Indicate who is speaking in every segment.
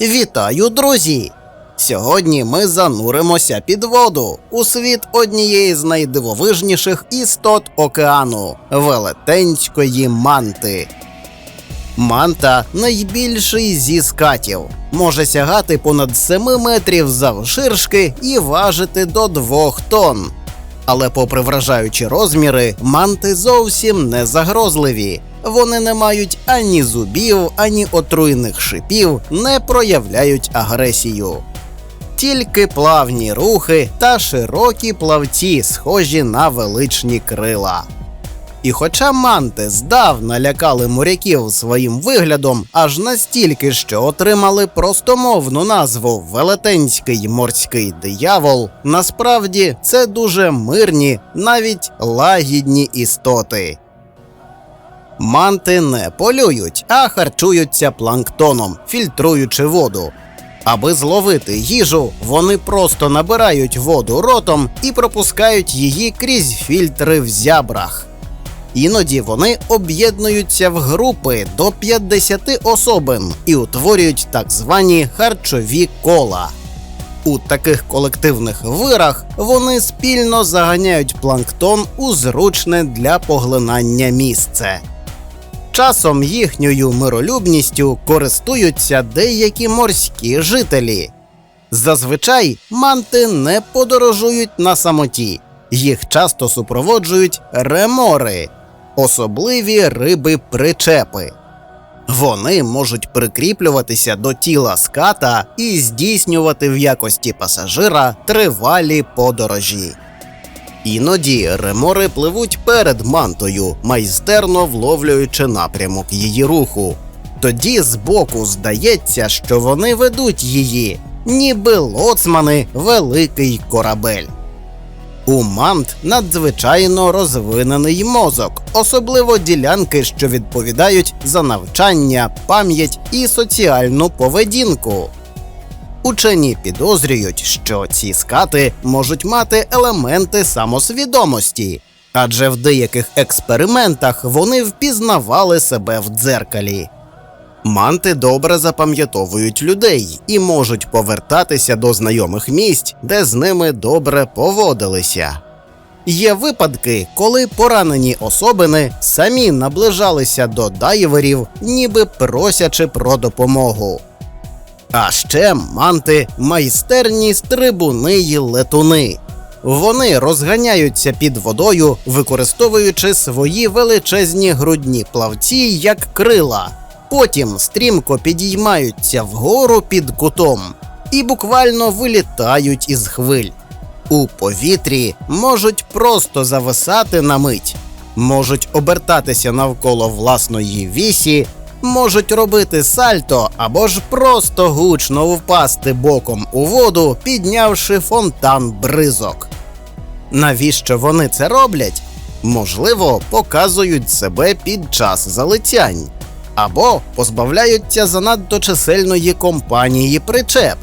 Speaker 1: Вітаю, друзі! Сьогодні ми зануримося під воду у світ однієї з найдивовижніших істот океану велетенської манти. Манта найбільший зі скатів, може сягати понад 7 метрів завширшки і важити до 2 тонн. Але, попри вражаючі розміри, манти зовсім не загрозливі. Вони не мають ані зубів, ані отруйних шипів, не проявляють агресію. Тільки плавні рухи та широкі плавці, схожі на величні крила. І хоча манти здавна лякали моряків своїм виглядом, аж настільки, що отримали простомовну назву Велетенський морський диявол, насправді це дуже мирні, навіть лагідні істоти. Манти не полюють, а харчуються планктоном, фільтруючи воду. Аби зловити їжу, вони просто набирають воду ротом і пропускають її крізь фільтри в зябрах. Іноді вони об'єднуються в групи до 50 особин і утворюють так звані харчові кола. У таких колективних вирах вони спільно заганяють планктон у зручне для поглинання місце. Часом їхньою миролюбністю користуються деякі морські жителі. Зазвичай манти не подорожують на самоті, їх часто супроводжують ремори, особливі риби-причепи. Вони можуть прикріплюватися до тіла ската і здійснювати в якості пасажира тривалі подорожі. Іноді ремори пливуть перед мантою, майстерно вловлюючи напрямок її руху. Тоді збоку здається, що вони ведуть її, ніби лоцмани великий корабель. У мант надзвичайно розвинений мозок, особливо ділянки, що відповідають за навчання, пам'ять і соціальну поведінку. Учені підозрюють, що ці скати можуть мати елементи самосвідомості, адже в деяких експериментах вони впізнавали себе в дзеркалі. Манти добре запам'ятовують людей і можуть повертатися до знайомих місць, де з ними добре поводилися. Є випадки, коли поранені особини самі наближалися до дайверів, ніби просячи про допомогу. А ще манти майстерні стрибуни й летуни. Вони розганяються під водою, використовуючи свої величезні грудні плавці як крила. Потім стрімко підіймаються вгору під кутом і буквально вилітають із хвиль. У повітрі можуть просто зависати на мить, можуть обертатися навколо власної вісі, можуть робити сальто або ж просто гучно впасти боком у воду, піднявши фонтан бризок. Навіщо вони це роблять? Можливо, показують себе під час залицянь, або позбавляються занадто чисельної компанії причеп,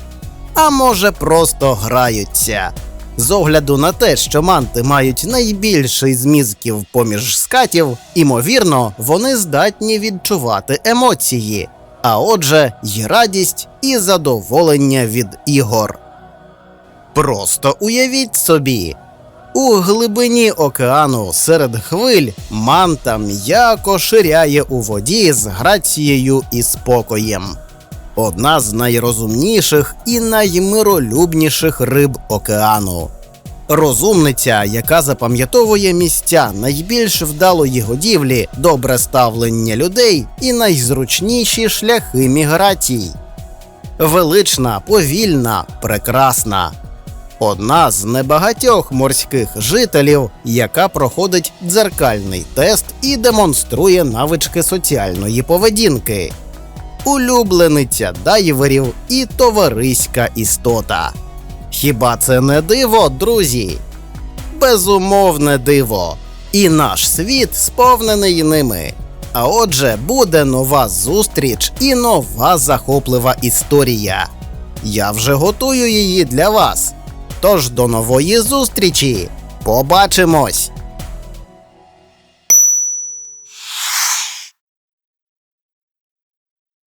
Speaker 1: а може просто граються. З огляду на те, що манти мають найбільший з мізків поміж скатів, імовірно, вони здатні відчувати емоції, а отже, й радість і задоволення від ігор. Просто уявіть собі. У глибині океану серед хвиль манта м'яко ширяє у воді з грацією і спокоєм. Одна з найрозумніших і наймиролюбніших риб океану. Розумниця, яка запам'ятовує місця найбільш вдалої годівлі, добре ставлення людей і найзручніші шляхи міграцій. Велична, повільна, прекрасна. Одна з небагатьох морських жителів, яка проходить дзеркальний тест і демонструє навички соціальної поведінки, улюблениця дайверів і товариська істота. Хіба це не диво, друзі? Безумовне диво. І наш світ сповнений ними. А отже, буде нова зустріч і нова захоплива історія. Я вже готую її для вас. Тож до нової зустрічі. Побачимось!